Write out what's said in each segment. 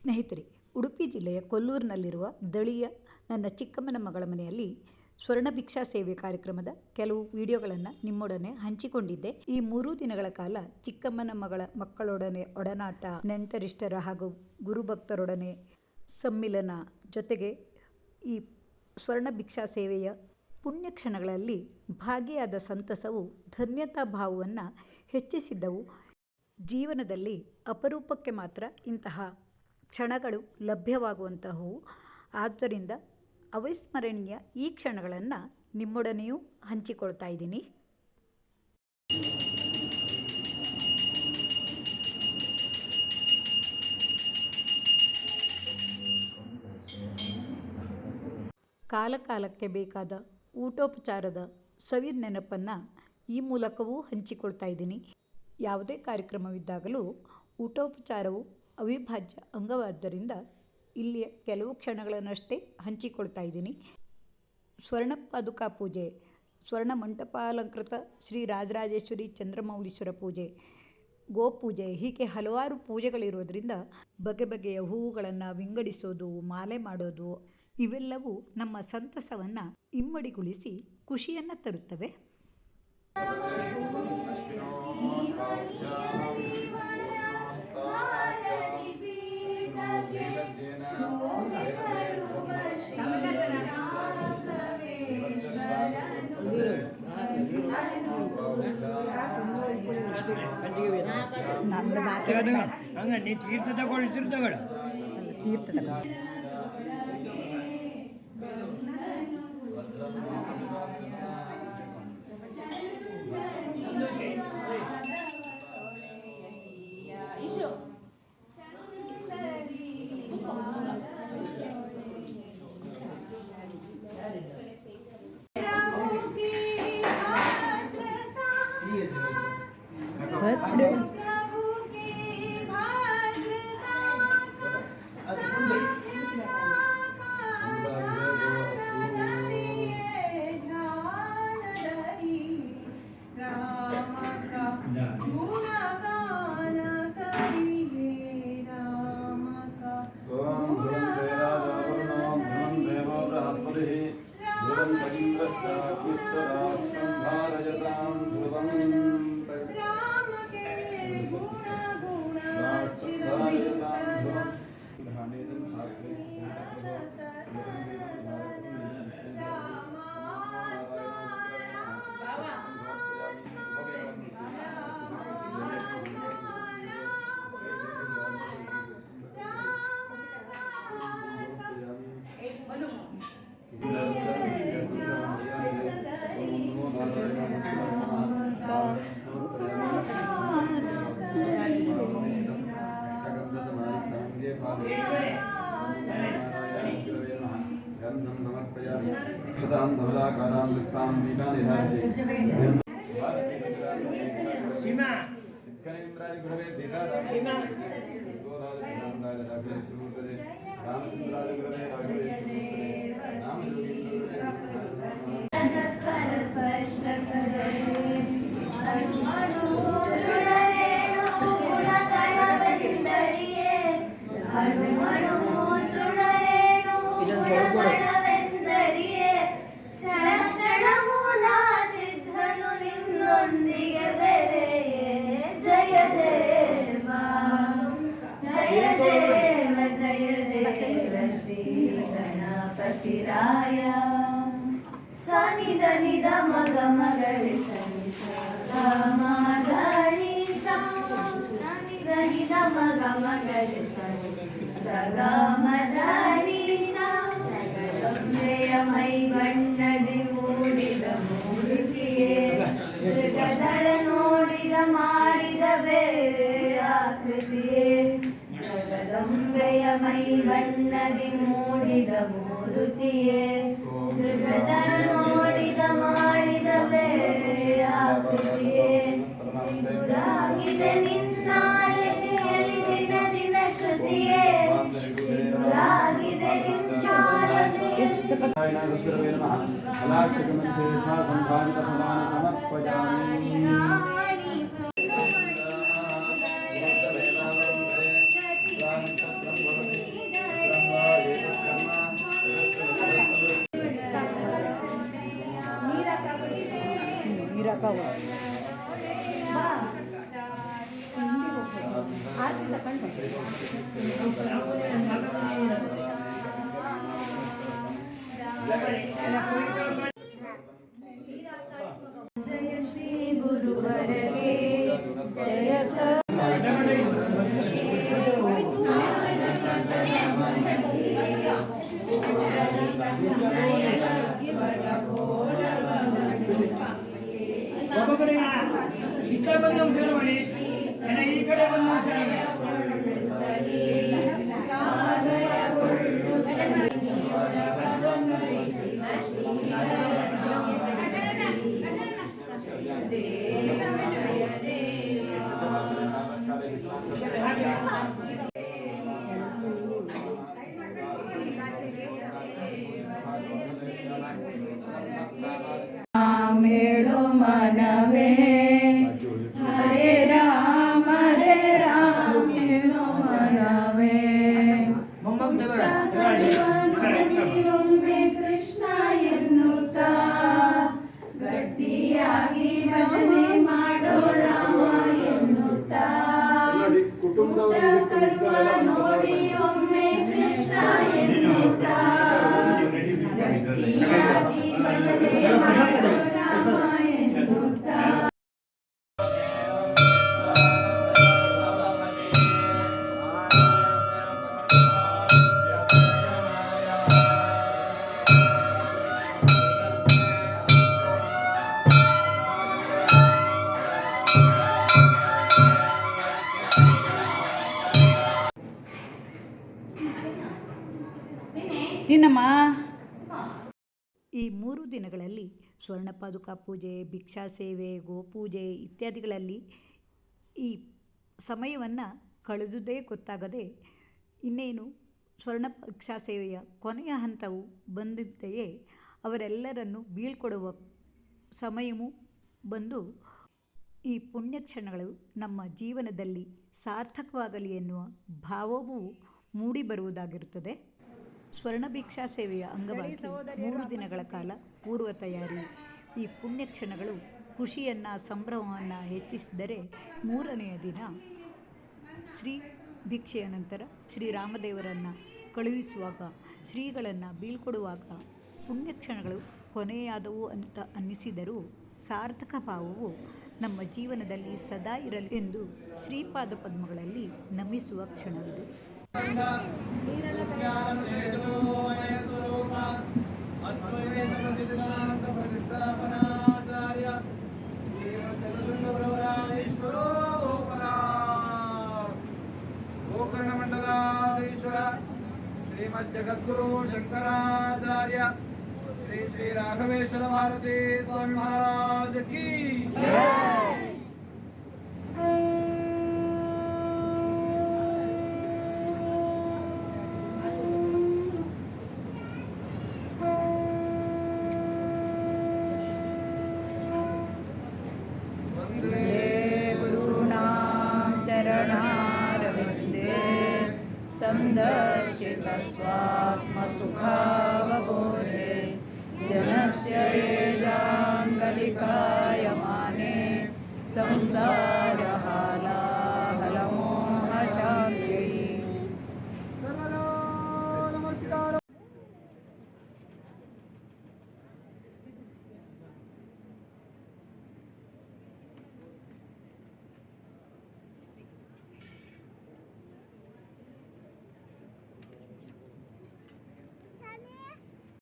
ಸ್ನೇಹಿತರೆ, ಉಡುಪಿ ಜಿಲ್ಲೆಯ ಕೊಲ್ಲೂರಿನಲ್ಲಿರುವ ದಳಿಯ ನನ್ನ ಚಿಕ್ಕಮ್ಮನ ಮಗಳ ಮನೆಯಲ್ಲಿ ಸ್ವರ್ಣ ಭಿಕ್ಷಾ ಸೇವೆ ಕಾರ್ಯಕ್ರಮದ ಕೆಲವು ವಿಡಿಯೋಗಳನ್ನು ನಿಮ್ಮೊಡನೆ ಹಂಚಿಕೊಂಡಿದ್ದೆ. ಈ ಮೂರು ದಿನಗಳ ಕಾಲ ಚಿಕ್ಕಮ್ಮನ ಮಗಳ ಮಕ್ಕಳೊಡನೆ ಒಡನಾಟ, ನೆಂಟರಿಷ್ಟರ ಹಾಗೂ ಗುರುಭಕ್ತರೊಡನೆ ಸಮ್ಮಿಲನ ಜೊತೆಗೆ ಈ ಸ್ವರ್ಣ ಭಿಕ್ಷಾ ಸೇವೆಯ ಪುಣ್ಯ ಕ್ಷಣಗಳಲ್ಲಿ ಭಾಗಿಯಾದ ಸಂತಸವು ಧನ್ಯತಾ ಭಾವವನ್ನು ಹೆಚ್ಚಿಸಿದ್ದವು. ಜೀವನದಲ್ಲಿ ಅಪರೂಪಕ್ಕೆ ಮಾತ್ರ ಇಂತಹ ಕ್ಷಣಗಳು ಲಭ್ಯವಾಗುವಂತಹವು. ಆದ್ದರಿಂದ ಅವಿಸ್ಮರಣೀಯ ಈ ಕ್ಷಣಗಳನ್ನು ನಿಮ್ಮೊಡನೆಯೂ ಹಂಚಿಕೊಳ್ತಾ ಇದ್ದೀನಿ. ಕಾಲಕಾಲಕ್ಕೆ ಬೇಕಾದ ಊಟೋಪಚಾರದ ಸವಿ ನೆನಪನ್ನು ಈ ಮೂಲಕವೂ ಹಂಚಿಕೊಳ್ತಾ ಇದ್ದೀನಿ. ಯಾವುದೇ ಕಾರ್ಯಕ್ರಮವಿದ್ದಾಗಲೂ ಊಟೋಪಚಾರವು ಅವಿಭಾಜ್ಯ ಅಂಗವಾದ್ದರಿಂದ ಇಲ್ಲಿಯ ಕೆಲವು ಕ್ಷಣಗಳನ್ನಷ್ಟೇ ಹಂಚಿಕೊಳ್ತಾ ಇದ್ದೀನಿ. ಸ್ವರ್ಣ ಪಾದುಕಾ ಪೂಜೆ, ಸ್ವರ್ಣ ಮಂಟಪಾಲಂಕೃತ ಶ್ರೀ ರಾಜರಾಜೇಶ್ವರಿ ಚಂದ್ರಮೌಳೀಶ್ವರ ಪೂಜೆ, ಗೋಪೂಜೆ ಹೀಗೆ ಹಲವಾರು ಪೂಜೆಗಳಿರೋದ್ರಿಂದ ಬಗೆ ಬಗೆಯ ಹೂವುಗಳನ್ನು ವಿಂಗಡಿಸೋದು, ಮಾಲೆ ಮಾಡೋದು, ಇವೆಲ್ಲವೂ ನಮ್ಮ ಸಂತಸವನ್ನು ಇಮ್ಮಡಿಗೊಳಿಸಿ ಖುಷಿಯನ್ನು ತರುತ್ತವೆ. അങ്ങ് നീ തീർത്ഥത്തെ കൊളിച്ചിരുന്നവൾ തീർത്ഥത്തെ ధవలాకరాం ధవలాకరాం వృత్తాం వీణాం నిరాజే సీమ. ఇత్కనేంద్రాయ గురవే దేదారా సీమ. గోదావరి రామదాయ రాఘవేశ్వరుడే రామచంద్రాయ గురవే రాఘవేశ్వరుడే రామచంద్రాయ ಮೈ ಬಣ್ಣದಿ ಮೂಡಿದ ಮೂರ್ತಿಯೇ ಮೃಗಧರ ನೋಡಿದ ಮಾಡಿದ ಬೇರೆ ಆಕೃತಿಯೇ ಜಗದಂಬೆಯ ಮೈ అలా जय श्री गुरुवरगे जय ತಿನ್ನಮ್ಮ ಈ ಮೂರು ದಿನಗಳಲ್ಲಿ ಸ್ವರ್ಣಪಾದುಕಾ ಪೂಜೆ, ಭಿಕ್ಷಾ ಸೇವೆ, ಗೋಪೂಜೆ ಇತ್ಯಾದಿಗಳಲ್ಲಿ ಈ ಸಮಯವನ್ನು ಕಳೆದುದೇ ಗೊತ್ತಾಗದೆ ಇನ್ನೇನು ಸ್ವರ್ಣ ಭಿಕ್ಷಾ ಸೇವೆಯ ಕೊನೆಯ ಹಂತವು ಬಂದಿದ್ದೆಯೇ ಅವರೆಲ್ಲರನ್ನು ಬೀಳ್ಕೊಡುವ ಸಮಯವೂ ಬಂದು ಈ ಪುಣ್ಯಕ್ಷಣಗಳು ನಮ್ಮ ಜೀವನದಲ್ಲಿ ಸಾರ್ಥಕವಾಗಲಿ ಎನ್ನುವ ಭಾವವೂ ಮೂಡಿಬರುವುದಾಗಿರುತ್ತದೆ. ಸ್ವರ್ಣ ಭಿಕ್ಷಾ ಸೇವೆಯ ಅಂಗವಾಗಿ ಮೂರು ದಿನಗಳ ಕಾಲ ಪೂರ್ವ ತಯಾರಿ. ಈ ಪುಣ್ಯಕ್ಷಣಗಳು ಖುಷಿಯನ್ನು ಸಂಭ್ರಮವನ್ನು ಹೆಚ್ಚಿಸಿದರೆ ಮೂರನೆಯ ದಿನ ಶ್ರೀ ಭಿಕ್ಷೆಯ ನಂತರ ಶ್ರೀರಾಮದೇವರನ್ನು ಕಳುಹಿಸುವಾಗ ಶ್ರೀಗಳನ್ನು ಬೀಳ್ಕೊಡುವಾಗ ಪುಣ್ಯಕ್ಷಣಗಳು ಕೊನೆಯಾದವು ಅಂತ ಅನ್ನಿಸಿದರೂ ಸಾರ್ಥಕ ಭಾವವು ನಮ್ಮ ಜೀವನದಲ್ಲಿ ಸದಾ ಇರಲಿ ಎಂದು ಶ್ರೀಪಾದ ಪದ್ಮಗಳಲ್ಲಿ ನಮಿಸುವ ಕ್ಷಣವಿದು. శ్రీమజ్జగద్గురు శంకరాచార్య శ్రీ శ్రీ రాఘవేశ్వర భారతీ స్వామి మహారాజ్ కీ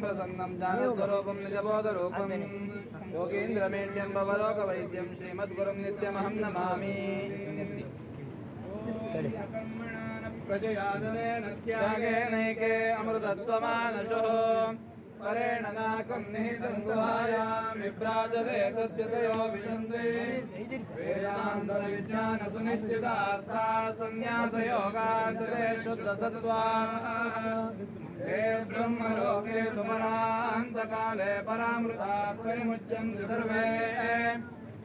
प्रसन्नं ज्ञानस्वरूपं निजबोधरूपं। योगीन्द्रमेढ्यं भवलोकवैद्यं श्रीमद्गुरुं नित्यमहं नमामि। प्रजयादनेन त्यागेनैके अमृतत्वमानशो परेण नाकं निहितं गुहायां विभ्राजते तद्यतयो विशन्ते। वेदान्तविज्ञानसुनिश्चितार्था सन्न्यासयोगाद्रे शुद्धसत्त्वाः। हे ब्रह्मलोके सुमरान्तकाले परामृतात् परिमुच्यन्ति सर्वे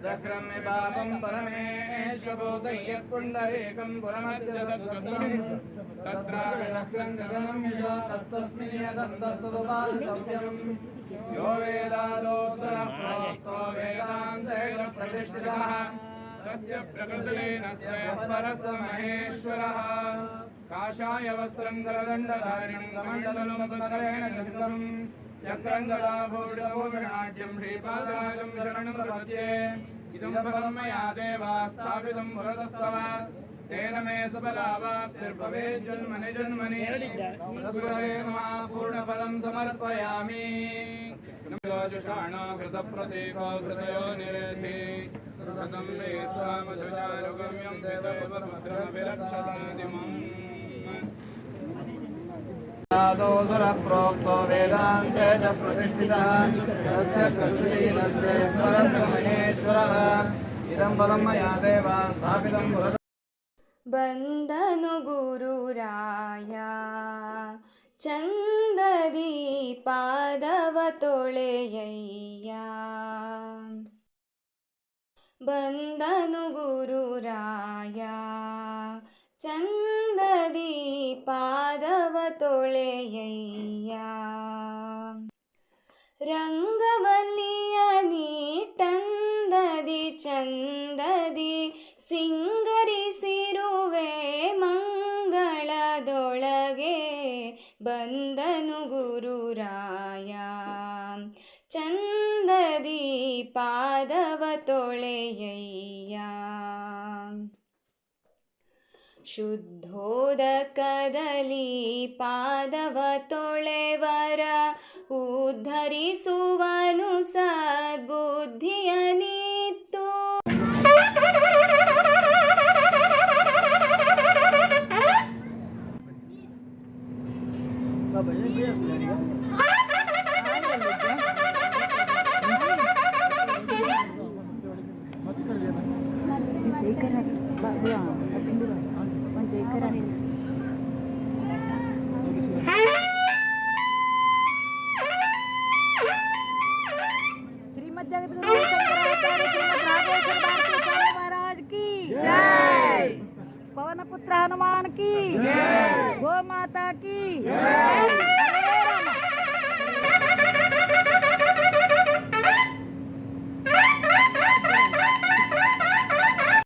रक्रम्य पापं परमेश्वभूतं यत्पुण्डरीकं पुरमध्यसद्गतम् तत्राविनक्रं गगनं यशो तस्तस्मिन् यदन्तस्तदुपादितव्यम् यो वेदादोत्तरः प्रोक्तो वेदान्तेन प्रतिष्ठितः तस्य प्रकृतिलीनस्य यत्परस्य महेश्वरः కాషాయ వస్త్రం గలదండధారిణం కమండలం మధుకరేణ చంద్రం. చక్రం గదాభూషణాఢ్యం శ్రీపాదరాజం శరణం ప్రపద్యే ఇదం ఫలం మయా దేవా స్థాపితం పురతస్తవ. తేన మే సుఫలావాప్తిర్భవే జన్మని జన్మని. సద్గురవే మమా పూర్ణఫలం సమర్పయామి. జ్యోతిషాణో ఘృత ప్రతీకో ఘృతయో నిరేధి ఘృతం వేత్తామధుచారుగమ్యం తేతోపరముద్రమభిరక్షతాదిమం पादोदरप्रोक्तो वेदान्ते च प्रतिष्ठितः तस्य कल्पीनस्य परब्रह्मणेश्वरः इदं बलं मया देव स्थापितं पुरतः बन्धनुगुरुराय चन्ददी पादव तोळेय्या बन्धनुगुरुराय चन्द ಪಾದವ ತೊಳೆಯಯ್ಯ. ರಂಗವಲ್ಲಿಯ ನೀ ತಂದದಿ ಚಂದದಿ ಸಿಂಗರಿಸಿರುವೆ ಮಂಗಳದೊಳಗೆ ಬಂದನು ಗುರುರಾಯ. ಚಂದದಿ ಪಾದವ ತೊಳೆಯಯ್ಯ. ಶುದ್ಧೋದಕದಲ್ಲಿ ಪಾದವ ತೊಳೆವರ ಉದ್ಧರಿಸುವನು ಸದ್ಬುದ್ಧಿಯ